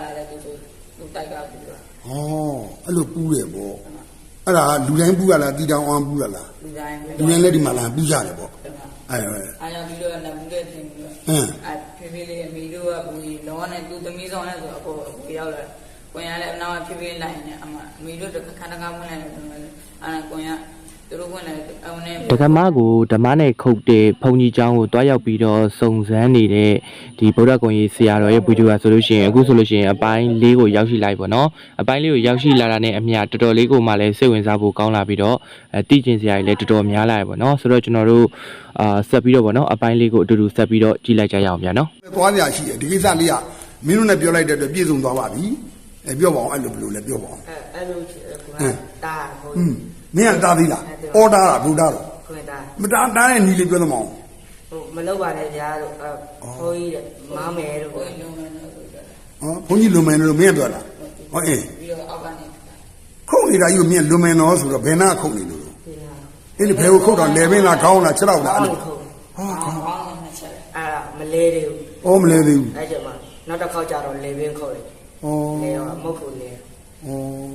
လာတဲ့သူဆိုသူတိုက်ကပြီးတော့ဩအဲ့လိုပူးတယ်ပေါ့အဲ့ဒါလူတိုင်းပူးရလားတီတောင်အောင်ပူးရလားလူတိုင်းလူတိုင်းလည်းဒီမှာလာပူးကြတယ်ပေါ့အဲ့ဒါပဲအားရပြီးတော့လည်းဘူးတဲ့တင်ပြီးတော့ဟမ်အဖေဖေလေးအမေတို့ကဘူးလောနဲ့သူသမီးဆောင်နဲ့ဆိုအကိုအကိုရောက်လာကိုရလည်းအနောက်ဖေဖေလိုက်နေအမအမေတို့တခါတခါဝင်လိုက်တယ်အဲ့ကိုရသူတို့ဝင်လိုက်အုံနဲ့ ဒကမကိုဓမ္မနဲ့ခုတ်တဲ့ဘုံကြီးကျောင်းကိုတွားရောက်ပြီးတော့စုံစမ်းနေတဲ့ဒီဗုဒ္ဓဂုံကြီးဆရာတော်ရဲ့ဗီဒီယိုကဆိုလို့ရှိရင်အခုဆိုလို့ရှိရင်အပိုင်း၄ကိုရောက်ရှိလိုက်ပေါ့နော်အပိုင်း၄ကိုရောက်ရှိလာတာနဲ့အမျှတော်တော်လေးကိုမှလည်းစိတ်ဝင်စားဖို့ကောင်းလာပြီးတော့အတိကျင်ဆရာကြီးလည်းတော်တော်များလာရပေါ့နော်ဆိုတော့ကျွန်တော်တို့အာဆက်ပြီးတော့ပေါ့နော်အပိုင်း၄ကိုအတူတူဆက်ပြီးတော့ကြည့်လိုက်ကြရအောင်ဗျာနော်သွားကြရှိတယ်ဒီကိစ္စလေးကမင်းတို့နဲ့ပြောလိုက်တဲ့အတွက်ပြည့်စုံသွားပါပြီအဲပြောပါအောင်အဲ့လိုဘယ်လိုလဲပြောပါအောင်အဲအဲ့လိုဒါဟုတ် မင်းကတားသေးလားအော်ဒါလားဘူတာတော့ခွင့်တာမတားတားတဲ့နီလေးပြောသမောင်းဟိုမလောက်ပါနဲ့ဗျာတို့အဖိုးကြီးတဲ့မားမယ်တို့ကိုလုံးမယ်လို့ဆိုကြတယ်ဟောဘုန်းကြီးလွန်မယ်လို့မင်းကပြောလားဟောအေးပြီးတော့အောက်ကနေခုတ်နေတာကြီးကိုမင်းလွန်မယ်နော်ဆိုတော့ဘယ်နာခုတ်နေလို့လဲဒီလားအဲ့ဒီဘယ်ကိုခုတ်တော့လေပင်လားခေါင်းလားခြေထောက်လားအဲ့လိုခုတ်ဟာအောင်းအောင်းနဲ့ချက်အဲ့ဒါမလဲသေးဘူးအော်မလဲသေးဘူးအဲ့ကျမှနောက်တစ်ခေါက်ကျတော့လေပင်ခုတ်တယ်ဩလေတော့မဟုတ်ဘူးလေ ဩ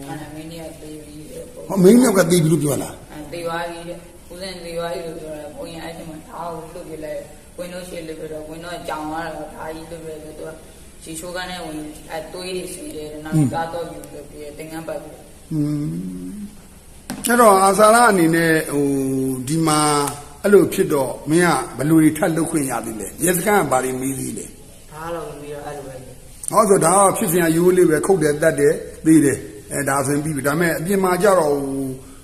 အဲ့ဒါမင်းကြီးကသေးပြီးတဲ့ပုံဟောမင်းမြောက်ကတီးပြီးလို့ပြောလားအဲသေးသွားပြီတဲ့ဦးစင်သေးသွားပြီလို့ပြောတယ်ပုံရင်အဲ့ကျမှထားကိုလွတ်ပြလိုက်ဝင်းတို့ရှိလို့ပြတော့ဝင်းတို့ကြောင်သွားတော့ဒါကြီးလွတ်ပြလို့သူကရှီရှိုးကန်းနဲ့ဝင်အဲတွေးနေစီတယ်နောက်ကားတော့ယူလို့ပြတင်ငန်းပတ်ပြီးอืมအဲ့တော့အာစာရအနေနဲ့ဟိုဒီမှာအဲ့လိုဖြစ်တော့မင်းကဘယ်လိုတွေထပ်လုပ်ခွင့်ရသေးလဲရဲစခန်းကဘာတွေမေးသေးလဲဒါတော့ ပြီးတော့အဲ့လိုပဲဟောဆိုဒါကဖြစ်စဉ်အရိုးလေးပဲခုတ်တယ်တတ်တယ်သေးတယ်အဲဒါဆိုရင်ပြီးပြီဒါပေမဲ့အပြင်မှာကြတော့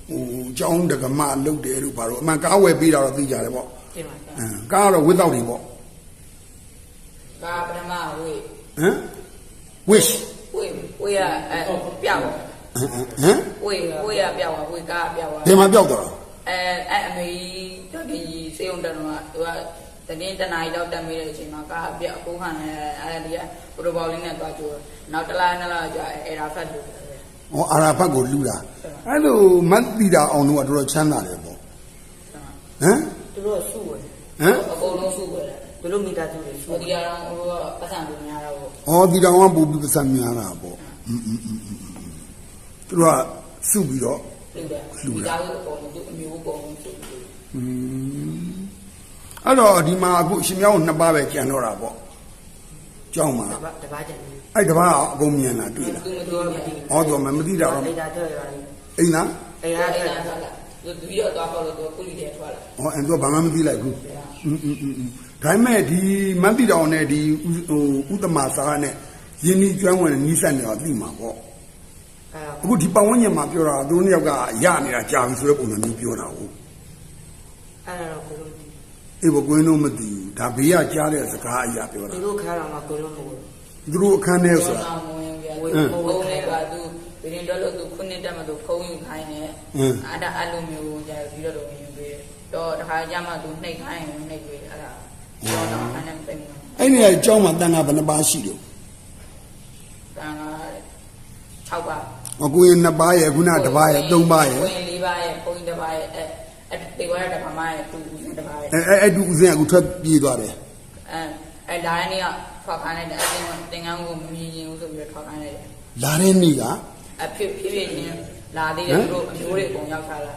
ဟိုဟိုကျောင်းတက္ကမလုတ်တယ်လို့ပါတော့အမှန်ကားဝယ်ပေးတာတော့သိကြတယ်ပေါ့ပြင်ပါအင်းကားကတော့ဝစ်တော့တယ်ပေါ့ကာပထမဝေးဟမ် wish ဝေးဝေးရအဲပြောက်ဟမ်ဟမ်ဝေးဝေးရပြောက်ဝေးကားပြောက်ဒီမှာပြောက်တော့အဲအဲ့အမေတော်ဒီစေုံတက်တော့သူက တတင်းတနားရီတော့တက်မိတဲ့အချိန်မှာကားပြအကိုခံနေအဲ့ဒီကပရိုဘောလေးနဲ့တွားကြိုးနောက်တစ်လားနှစ်လားကြာအဲ့ဒါဖတ်လို့ ဟောအာရာဖတ်ကိုလူတာအဲ့လိုမတ်တီတာအောင်တော့တော်တော်ချမ်းသာတယ်ပေါ့ဟမ် သူတို့စုဝယ် ဟမ် အကုန်လုံးစုဝယ်တယ်သူတို့မိသားစုတွေစုဒီကတော့ဟိုကပတ်စံလို့များတော့ ။အော်ဒီတောင်ကပူပြီးပစံများတာပေါ့။อืมอืมอืมอืมသူတို့ကစုပြီးတော့ လူတယ်မိသားစုအကုန်လုံးသူအမျိုးအကုန်လုံးစုပြီး อืม အဲ့တော့ဒီမှာအခုရှင်မြောင်းနှစ်ပါးပဲကြံတော့တာပေါ့။ကြောင်းမှာ တပတ်တပတ်ကျန်တယ် အဲ့တစ်ပါးကအကုန်မြင်လာတွေ့လား သူမတို့မသိ ။ဟောတော့မမသိတာတော့ အိဒါထွက်ရတယ် အိမ်လား အိဒါထွက်လာသူပြီးတော့သွားတော့သူကုလီတဲ့ထွက်လာ ။ဟောအဲ့တော့ဘာမှမသိလိုက်ဘူး။อืมอืมอืมဒါပေမဲ့ဒီမတ်တီတောင်နဲ့ဒီဟိုဥတ္တမစာကနဲ့ယင်းဒီကျွမ်းဝင်နီးစပ်နေတော့သိမှာပေါ့ အဲ့ ။အခုဒီပတ်ဝန်းကျင်မှာပြောတာသူတို့နှစ်ယောက်ကရနေတာကြာပြီဆိုတဲ့ပုံစံမျိုးပြောတာဟုတ် အဲ့တော့ကိုလို့ အေးဘကွင်းတော့မသိဘူးဒါဘေးကကြားတဲ့စကားအရာပြောတာသူတို့ခါတော့မှကိုလို့မဟုတ်သူတို့အခန်းထဲဆိုတာဆောင်းဝင်ပြဝေဖုန်းလေးကသူဘယ်ရင်တော့လို့သူခုနှစ်တက်မှသူဖုန်းယူခိုင်းနေအဲ့ဒါအဲ့လိုမျိုးကြာပြီးတော့တော့ယူပေးတော့တခါကြမှာသူနှိပ်ခိုင်းရင်နှိပ်ပေးအဲ့ဒါတော့တော့အဲ့နဲ့ပြင်အဲ့ဒီအကြောင်းမှာတန်ခါဘယ်နှပါးရှိလို့တန်က6ပါအကူရင်နှစ်ပါးရဲ့ခုနတစ်ပါးရဲ့သုံးပါးရဲ့ဝင်၄ပါးရဲ့ပုံတစ်ပါးရဲ့အဲ့အဲ့တေဝရတခါမှရဲ့သူဦးတစ်ပါးရဲ့ အဲအဲ့အဲ့ဒီဦးစင်းကအခုထွက်ပြေးသွားတယ်အဲ့အဲ့ဒါနဲ့ကထွက်ခိုင်းလိုက်တယ်အဲ့ဒီတင်ကန်းကိုမမြင်ရင်ဘူးဆိုပြီးတော့ထွက်ခိုင်းလိုက်တယ်လာတဲ့နေ့ကအဖြစ်ဖြစ်ဖြစ်ချင်းလာသေးတယ်သူတို့အမျိုးတွေအကုန်ရောက်ခါလာ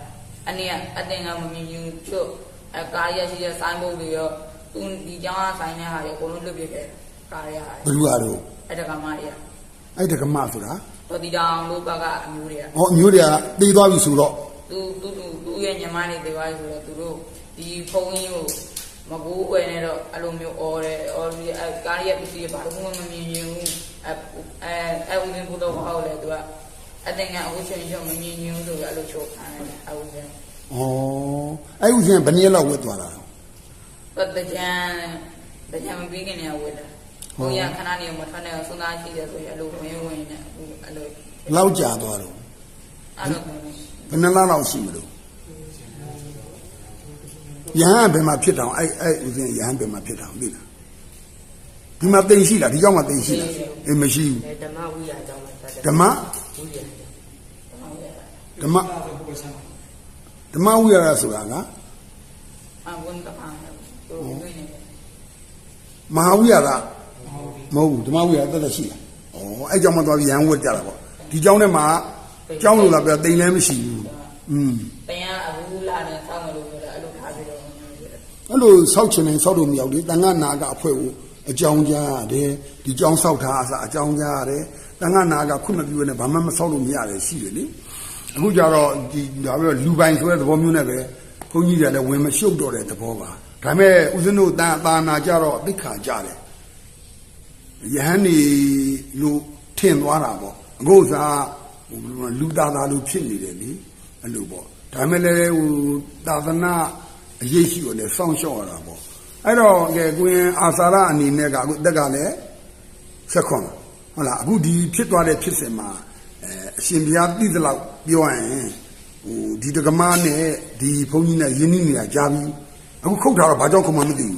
အနည်းအတင်ကမမြင်ရင်ချွတ်အကားရရှိတဲ့ဆိုင်းဘုတ်တွေရောသူဒီကျောင်းကဆိုင်းတဲ့ဟာတွေအကုန်လုံးလွတ်ပြခဲ့ကားရရဘယ်သူကတော့အဲ့တကမတွေကအဲ့တက္ကမဆိုတာတော်ဒီတောင်လို့ဘက်ကအမျိုးတွေကဟောအမျိုးတွေကတေးသွားပြီဆိုတော့သူသူသူသူရဲ့ညီမတွေတွေပါဆိုတော့သူတို့ ဒီဖုန်းကြီးကိုမကူအွယ်နေတော့အဲ့လိုမျိုးអော်တယ်អော်ပြီးအဲကားရပစ္စည်းတွေဘာလို့မှမမြင်ရင်ဘူးအဲအဲအဲဦးစင်းဘုတော့ဟောက်လေသူကအတင်ကအခုချိန်ချင်းမမြင်ရင်ဘူးဆိုပြီးအဲ့လိုချိုးခံတယ်အဦးစင်းဩအဲ့ဦးစင်းကဘယ်နည်းလောက်ဝတ်သွားတာလဲပတ်တကြံတကြံမပြီးခင်နေဝေးတာဟိုရခဏနေမထွက်နေဆုံးသားရှိတယ်ဆိုရင်အဲ့လိုဝင်ဝင်နေအခုအဲ့လိုလောက်ကြာသွားတော့အဲ့လိုဘယ်နှလားလောက်ရှိမလို့ ယဟန်ဘယ်မှာဖြစ်တောင်အဲ့အဲ့ဦးစင်းယဟန်ဘယ်မှာဖြစ်တောင်သိလားဒီမှာတိမ်ရှိလားဒီကြောင့်မှတိမ်ရှိလားအေးမရှိဘူးဓမ္မဝိရအကြောင်းမှာဆက်တယ်ဓမ္မဝိရဓမ္မဓမ္မဝိရဒဆိုတာကအဝန်တပါသူဝင်နေတယ်မဟာဝိရဒမဟုတ်ဘူးဓမ္မဝိရဒတက်တက်ရှိလားဩအဲ့ကြောင့်မသွားပြီးရန်ဝတ်ကြတာပေါ့ဒီကြောင်းထဲမှာကြောင်းလို့လာပြတိမ်လည်းမရှိဘူးอืม တရားအခုလာနေစောင်းမယ်လို့ပြောတာအဲ့လိုထားပြီးတော့ အဲ့လိုဆောက်ချင်တယ်ဆောက်လို့မရောက်လေတန်ခါနာကအဖွဲ့ကိုအကြောင်းကြားရတယ်ဒီကြောင်းဆောက်တာအစအကြောင်းကြားရတယ်တန်ခါနာကခွင့်မပြုဘဲနဲ့ဘာမှမဆောက်လို့မရတယ်ရှိတယ်လေအခုကြတော့ဒီဒါပြီးတော့လူပိုင်ဆိုတဲ့သဘောမျိုးနဲ့ပဲဘုန်းကြီးတွေကလည်းဝင်မရှုပ်တော့တဲ့သဘောပါဒါပေမဲ့ဦးဇင်းတို့တန်တာနာကြတော့သိခါကြတယ်ယဟန်နေလို့ထင်သွားတာပေါ့အခုစားဟိုလူသားသားလို့ဖြစ်နေတယ်လေအဲ့လိုပေါ့ဒါပေမဲ့လည်းဟိုသာသနာ အရေးရှိကိုလည်းစောင့်ရှောက်ရတာပေါ့အဲ့တော့ကဲကိုရင်အာသာရအနေနဲ့ကအခုတက်ကလည်းဆက်ခွန်ဟုတ်လားအခုဒီဖြစ်သွားတဲ့ဖြစ်စဉ်မှာအဲအရှင်ဘုရားသိသလောက်ပြောရရင်ဟိုဒီတက္ကမနဲ့ဒီဘုန်းကြီးနဲ့ယဉ်နီးနေတာကြားပြီးအခုခုတ်ထားတော့ဘာကြောင့်ခုမှမသိဘူး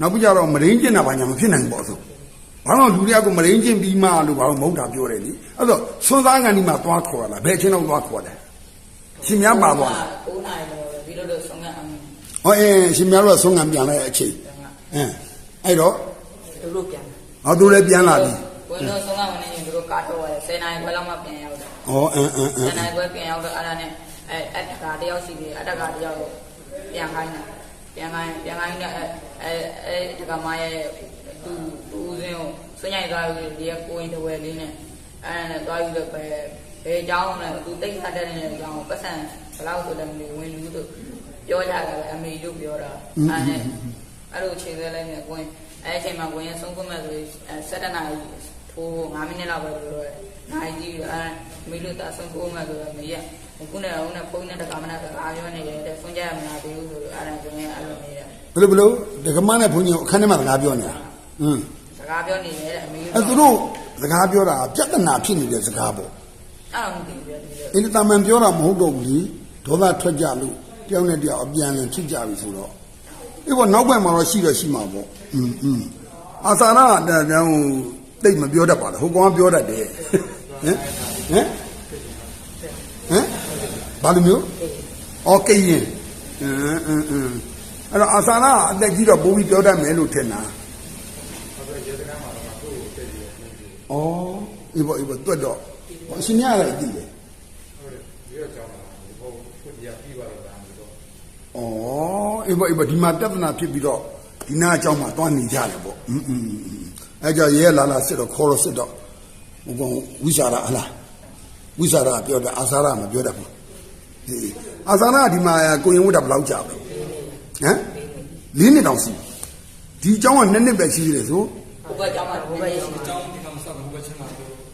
နောက်ပြီးကြတော့မရင်းကျင်တာဘာညာမဖြစ်နိုင်ဘူးပေါ့ဆိုဘာလို့လူတွေကကမရင်းကျင်ပြီးမှလို့ဘာလို့မဟုတ်တာပြောတယ်လေအဲ့တော့ဆွမ်းသားကန်ဒီမှာသွားခေါ်ရလားဘယ်ချင်းတော့သွားခေါ်တယ်ရှင်များပါသွားလား 9နာရီတော့ပြီးတော့ဆုံးရအောင် ဟောအင်းရှင်များတို့ကဆုံးငံပြန်လိုက်အချိန်အင်းအဲ့တော့ သူတို့ပြန် ဟောသူလည်းပြန်လာပြီ ဝင်တော့ဆုံးရမနေရင်သူတို့ကားတော့ရတယ်10နာရီခွဲလောက်မှပြန်ရောက်တယ် ဟောအင်းအင်းအင်း 10နာရီခွဲပြန်ရောက်တော့အဲ့ဒါနဲ့အဲအတကာတယောက်ရှိသေးတယ်အတကာတယောက်ပြန်ခိုင်းတာပြန်ခိုင်းပြန်ခိုင်းတဲ့အဲအဲတကမရဲ့သူသူဦးစင်းကိုစွန့်ရိုက်သွားပြီးဒီကိုရင်တဝဲလေးနဲ့အဲ့ဒါနဲ့သွားယူတော့ပဲဘယ်เจ้าလဲသူတိတ်ခတ်တဲ့နေတဲ့အကြောင်းပတ်စံဘလောက်ဆိုလည်းမလို့ဝင်လူတို့ ပြောကြတာပဲအမေတို့ပြောတာအဲ့နဲ့အဲ့လိုချိန်သေးလိုက်နေကိုရင်အဲ့အချိန်မှာကိုရင်ဆုံးခွင့်မဲ့ဆို7နာရီထိုး9မိနစ်လောက်ပဲပြောတော့နိုင်ကြီးအဲ့မေလို့တာဆုံးခွင့်မဲ့ဆိုတော့မေရခုနကဦးနဲ့ဖုန်းနဲ့တကာမနာကအားပြောနေတယ်တဲ့ဆုံးကြရမလားသေးဘူးဆိုတော့အဲ့ဒါကိုရင်အဲ့လိုနေတယ်ဘယ်လိုဘယ်လိုဒကမနဲ့ဘုန်းကြီးကိုအခန်းထဲမှာစကားပြောနေတာဟင်းစကားပြောနေတယ်တဲ့အမေအဲသူတို့စကားပြောတာပြဿနာဖြစ်နေတဲ့စကားပေါ့အဲ့လိုမသိဘူးဒီလိုအင်းတမန်ပြောတာမဟုတ်တော့ဘူးလေဒေါသထွက်ကြလို့ တယောက်နဲ့တယောက်အပြန်လည်ဖြစ်ကြပြီဆိုတော့အေးပေါ့နောက်ဘက်မှာတော့ရှိတော့ရှိမှာပေါ့อืมอืมအာသာရကတည်းကဟိုတိတ်မပြောတတ်ပါလားဟိုကောင်ကပြောတတ်တယ်ဟမ်ဟမ်ဟမ်ဘာလို့မျိုးအော်ကိရင်အင်းအင်းအင်းအဲ့တော့အာသာရကအသက်ကြီးတော့ပိုးပြီးပြောတတ်မယ်လို့ထင်တာဩအေးပေါ့အေးပေါ့တွတ်တော့ဟောရှင်ရရတယ်ကြည့်တယ် ။ အော်အေးပေါ့အေးပေါ့ဒီမှာပြဿနာဖြစ်ပြီးတော့ဒီနာအကြောင်းမှာတွားနေကြတယ်ပေါ့။อืมอืมအဲကြောင့်ရဲလာလာစစ်တော့ခေါ်တော့စစ်တော့ဘုကောင်ဝိစာရဟလားဝိစာရကပြောတယ်အာသာရမပြောတတ်ဘူး။ဒီအာသာရကဒီမှာကိုရင်ဝတ်တာဘယ်လောက်ကြာပဲ။ဟမ်လေးနှစ်တောင်ရှိပြီဒီအကြောင်းကနှစ်နှစ်ပဲရှိသေးတယ်ဆို ဟိုဘက်ကြောင်းမှာဟိုဘက်ရောက်နေ ကျောင်းဒီကောင်ဆောက်ဟိုဘက်ချင်းမှာ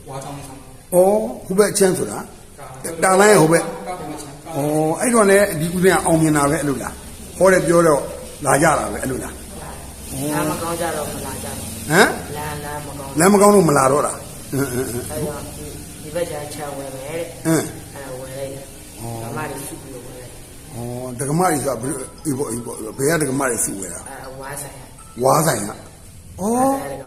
ဝါတောင်းဆောင် ။အော်ဟိုဘက်အချမ်းဆိုတာတာလိုင်းဟိုဘက် ကောက်တယ်မချမ်း။အော်အဲ့တော့လည်းဒီဦးဇင်းကအောင်မြင်တာပဲအဲ့လိုလား။ဟောတယ်ပြောတော့လာကြတာပဲအဲ့လိုလားလမ်းမကောင်းကြတော့မလာကြဘူး။ဟမ်လမ်းလမ်းမကောင်းလမ်းမကောင်းလို့မလာတော့တာအင်းအင်းအင်းအဲ့တော့ဒီဘက်ကျချဝယ်မယ်တဲ့အင်းအဲ့ဒါဝယ်လိုက်တယ်ဓမ္မတွေစုပြီးတော့ဝယ်လိုက်ဩဒကမတွေဆိုတာဘယ်လိုအေးပေါ့အေးပေါ့ဘယ်ကဒကမတွေစုဝဲတာအဲ့ဝါဆိုင်ဝါဆိုင်ကဩအဲ့ဒါ